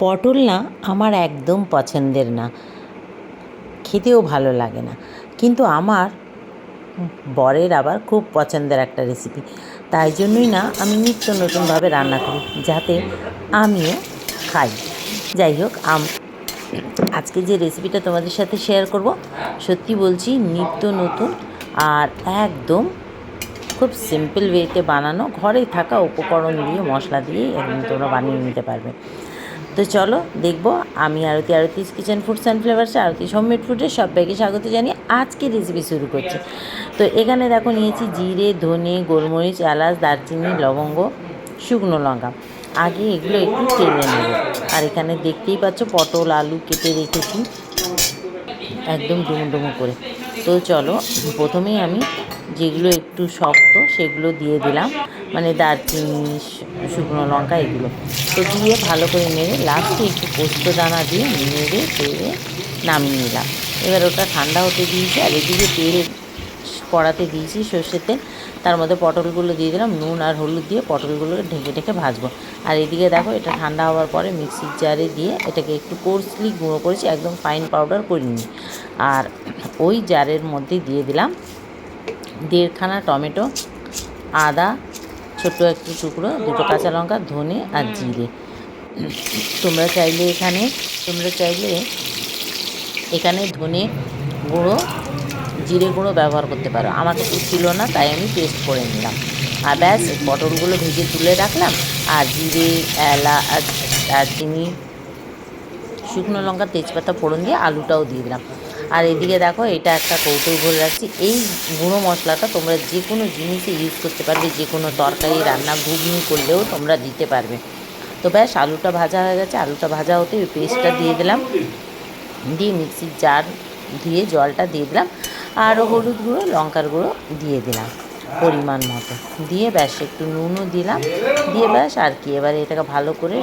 পটল না আমার একদম পছন্দের না। খেতেও ভালো লাগে না। কিন্তু আমার বরের আবার খুব পছন্দের একটা রেসিপি তাই জন্যই না আমি নিত্য নতুনভাবে রান্না করি, যাতে আমিও খাই। যাই হোক, আম আজকে যে রেসিপিটা তোমাদের সাথে শেয়ার করব, সত্যি বলছি নিত্য নতুন আর একদম খুব সিম্পল ওয়েতে বানানো। ঘরে থাকা উপকরণ দিয়ে, মশলা দিয়ে একদম তোমরা বানিয়ে নিতে পারবে। তো চলো দেখব আমি Arati Arati kitchen foods and ফ্লেভার্সে Arati homemade ফুডের সবাইকে স্বাগত জানিয়ে আজকে রেসিপি শুরু করছি। তো এখানে দেখো নিয়েছি জিরে, ধনে, গোলমরিচ, এলাচ, দারচিনি, লবঙ্গ, শুকনো লঙ্কা। আগে এগুলো একটু তেলে নেব। আর এখানে দেখতেই পাচ্ছ পটল, আলু কেটে রেখেছি। একদম ডুমো ডুমো করে। তো চলো, প্রথমেই আমি যেগুলো একটু শক্ত, সেগুলো দিয়ে দিলাম। মানে দারচিনি, শুকনো লঙ্কা, এগুলো। তো দিয়ে ভালো করে নেড়ে লাস্টে একটু পোস্ত দানা দিয়ে নেড়ে তেলে নামিয়ে নিলাম। এবার ওটা ঠান্ডা হতে দিয়েছি, আর এদিকে তেল কড়াতে দিয়েছি সর্ষের তেল। তার মধ্যে পটলগুলো দিয়ে দিলাম, নুন আর হলুদ দিয়ে পটলগুলো ঢেকে ঢেকে ভাজবো। আর এদিকে দেখো, এটা ঠান্ডা হওয়ার পরে মিক্সির জারে দিয়ে এটাকে একটু কোর্সলি গুঁড়ো করেছি, একদম ফাইন পাউডার করিনি। আর ওই জারের মধ্যে দিয়ে দিলাম দেড়খানা টমেটো আদা ছোট্ট একটু টুকরো দুটো কাঁচা লঙ্কা ধনে আর জিরে। তোমরা চাইলে এখানে তোমরা চাইলে এখানে ধনে গুঁড়ো জিরে গুঁড়ো ব্যবহার করতে পারো। আমার কাছে ছিল না তাই আমি পেস্ট করে নিলাম। আর ব্যাস পটলগুলো ভেজে তুলে রাখলাম। আর জিরে এলা আর চিনি শুকনো লঙ্কা তেজপাতা ফোড়ন দিয়ে আলুটাও দিয়ে দিলাম। আর এদিকে দেখো, এটা একটা কৌটো ভরে রাখছি। এই গুঁড়ো মশলাটা তোমরা যে কোনো জিনিসে ইউজ করতে পারবে যে কোনো তরকারি, রান্না, ঘুগনি করলেও তোমরা দিতে পারবে। তো ব্যাস, আলুটা ভাজা হয়ে গেছে। আলুটা ভাজা হতে ওই পেস্টটা দিয়ে দিলাম। দিয়ে মিক্সির জার দিয়ে জলটা দিয়ে দিলাম। আর হলুদ গুঁড়ো, লঙ্কার গুঁড়ো দিয়ে দিলাম পরিমাণ মতো। দিয়ে ব্যাস, একটু নুনও দিলাম। দিয়ে ব্যাস, আর কি, এবারে এটাকে ভালো করে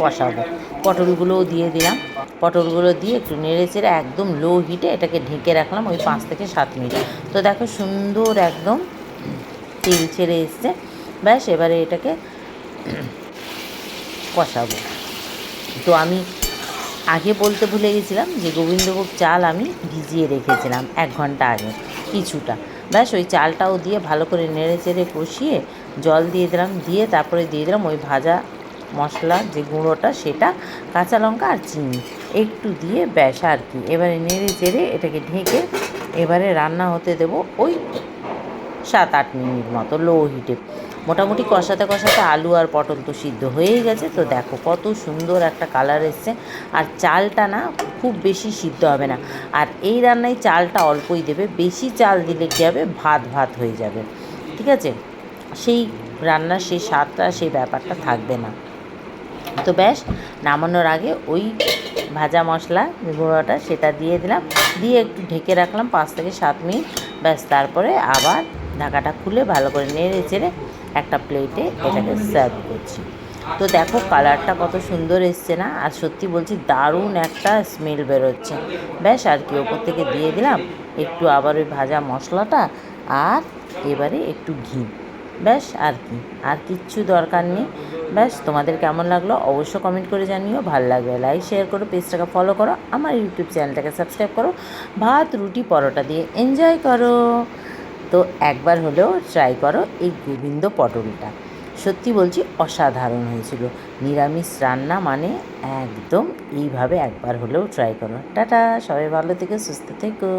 কষাবো। পটলগুলোও দিয়ে দিলাম। পটলগুলো দিয়ে একটু নেড়ে চেড়ে একদম লো হিটে এটাকে ঢেকে রাখলাম ওই পাঁচ থেকে সাত মিনিট। তো দেখো সুন্দর একদম তেল ছেড়ে এসছে। ব্যাস, এবারে এটাকে কষাবো। তো আমি আগে বলতে ভুলে গেছিলাম যে গোবিন্দভোগ চাল আমি ভিজিয়ে রেখেছিলাম এক ঘণ্টা আগে, কিছুটা। ব্যাস, ওই চালটাও দিয়ে ভালো করে নেড়ে চেড়ে কষিয়ে জল দিয়ে দিলাম, দিয়ে তারপরে দিয়ে দিলাম ওই ভাজা মশলা যে গুঁড়োটা, সেটা কাঁচা লঙ্কা আর চিনি। একটু দিয়ে ব্যাস আর কি। এবারে নেড়ে চেড়ে এটাকে ঢেকে এবারে রান্না হতে দেবো ওই সাত আট মিনিট মতো লো হিটে। মোটামুটি কষাতে কষাতে আলু আর পটল তো সিদ্ধ হয়েই গেছে। তো দেখো কত সুন্দর একটা কালার এসছে। আর চালটা না খুব বেশি সিদ্ধ হবে না। আর এই রান্নায় চালটা অল্পই দেবে। বেশি চাল দিলে কী হবে? ভাত ভাত হয়ে যাবে। ঠিক আছে? সেই রান্নার সেই স্বাদটা, সেই ব্যাপারটা থাকবে না। তো ব্যাস, নামানোর আগে ওই ভাজা মশলা, গুঁড়োটা সেটা দিয়ে দিলাম। দিয়ে একটু ঢেকে রাখলাম পাঁচ থেকে সাত মিনিট। ব্যাস, তারপরে আবার ঢাকাটা খুলে ভালো করে নেড়ে চেড়ে একটা প্লেটে এটাকে সার্ভ করছি। তো দেখো কালারটা কত সুন্দর এসছে না? আর সত্যি বলছি, দারুণ একটা স্মেল বেরোচ্ছে। ব্যাস, আর কি ওপর থেকে দিয়ে দিলাম একটু আবার ওই ভাজা মশলাটা আর এবারে একটু ঘি। ব্যাস, আর কি। আর কিচ্ছু দরকার নেই। ব্যাস, তোমাদের কেমন লাগল অবশ্য কমেন্ট করে জানিও। ভালো লাগবে লাইক শেয়ার করো পেজটাকে ফলো করো, আমার ইউটিউব চ্যানেলটাকে সাবস্ক্রাইব করো, ভাত, রুটি, পরোটা দিয়ে এনজয় করো। তো একবার হলেও ট্রাই করো এই গোবিন্দ পটলটা। সত্যি বলছি, অসাধারণ হয়েছিল। নিরামিষ রান্না মানে একদম এইভাবে একবার হলেও ট্রাই করো। টাটা, সবাই ভালো থেকে, সুস্থ থেকো।